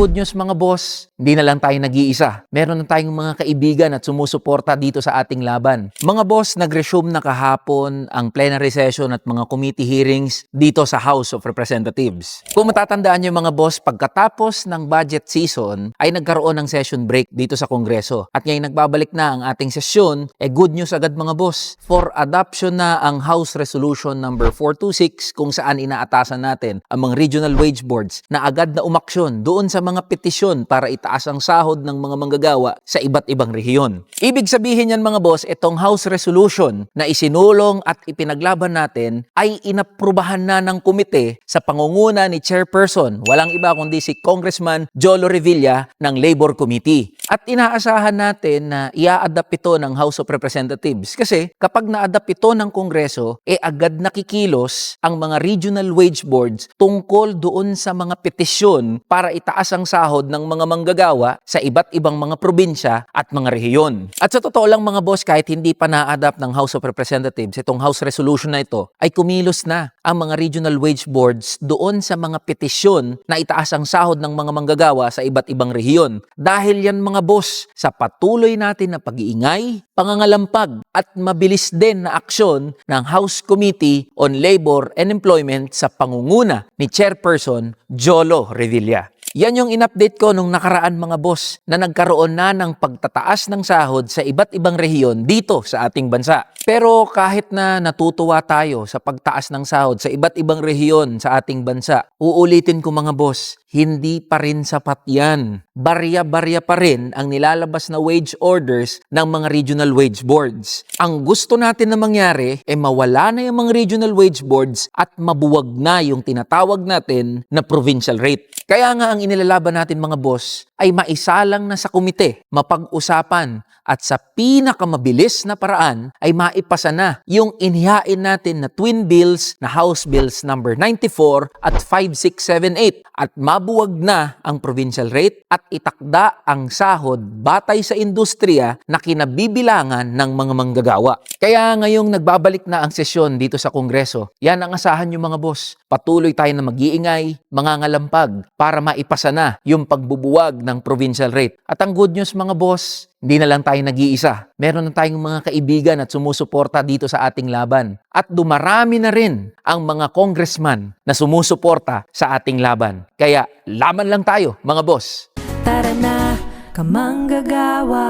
good news mga boss, hindi na lang tayo nag-iisa. Meron na tayong mga kaibigan at sumusuporta dito sa ating laban. Mga boss, nag-resume na kahapon ang plenary session at mga committee hearings dito sa House of Representatives. Kung matatandaan niyo mga boss, pagkatapos ng budget season ay nagkaroon ng session break dito sa Kongreso. At ngayon nagbabalik na ang ating sesyon, eh good news agad mga boss. For adoption na ang House Resolution number 426 kung saan inaatasan natin ang mga regional wage boards na agad na umaksyon doon sa mga petisyon para itaas ang sahod ng mga manggagawa sa iba't ibang rehiyon. Ibig sabihin yan mga boss, itong House Resolution na isinulong at ipinaglaban natin ay inaprubahan na ng komite sa pangunguna ni Chairperson, walang iba kundi si Congressman Jolo Revilla ng Labor Committee. At inaasahan natin na ia-adapt ito ng House of Representatives kasi kapag na-adapt ito ng Kongreso, e agad nakikilos ang mga regional wage boards tungkol doon sa mga petisyon para itaas ang sahod ng mga manggagawa sa iba't ibang mga probinsya at mga rehiyon. At sa totoo lang mga boss, kahit hindi pa na-adapt ng House of Representatives, itong House Resolution na ito, ay kumilos na ang mga regional wage boards doon sa mga petisyon na itaas ang sahod ng mga manggagawa sa iba't ibang rehiyon. Dahil yan mga boss, sa patuloy natin na pag-iingay, pangangalampag at mabilis din na aksyon ng House Committee on Labor and Employment sa pangunguna ni Chairperson Jolo Revilla. Yan yung in-update ko nung nakaraan mga boss na nagkaroon na ng pagtataas ng sahod sa iba't ibang rehiyon dito sa ating bansa. Pero kahit na natutuwa tayo sa pagtaas ng sahod sa iba't ibang rehiyon sa ating bansa, uulitin ko mga boss, hindi pa rin sapat yan. Barya-barya pa rin ang nilalabas na wage orders ng mga regional wage boards. Ang gusto natin na mangyari ay mawala na yung mga regional wage boards at mabuwag na yung tinatawag natin na provincial rate. Kaya nga ang inilalaban natin mga boss ay maisalang na sa komite, mapag-usapan at sa pinakamabilis na paraan ay maipasa na yung inihain natin na twin bills na House Bills number 94 at 5678 at mabuwag na ang provincial rate at itakda ang sahod batay sa industriya na kinabibilangan ng mga manggagawa. Kaya ngayong nagbabalik na ang sesyon dito sa Kongreso, yan ang asahan yung mga boss. Patuloy tayo na mag-iingay, mangangalampag para maipasa na yung pagbubuwag ng provincial rate. At ang good news mga boss, hindi na lang tayo nag-iisa. Meron na tayong mga kaibigan at sumusuporta dito sa ating laban. At dumarami na rin ang mga congressman na sumusuporta sa ating laban. Kaya laban lang tayo mga boss. Tara na, kamanggagawa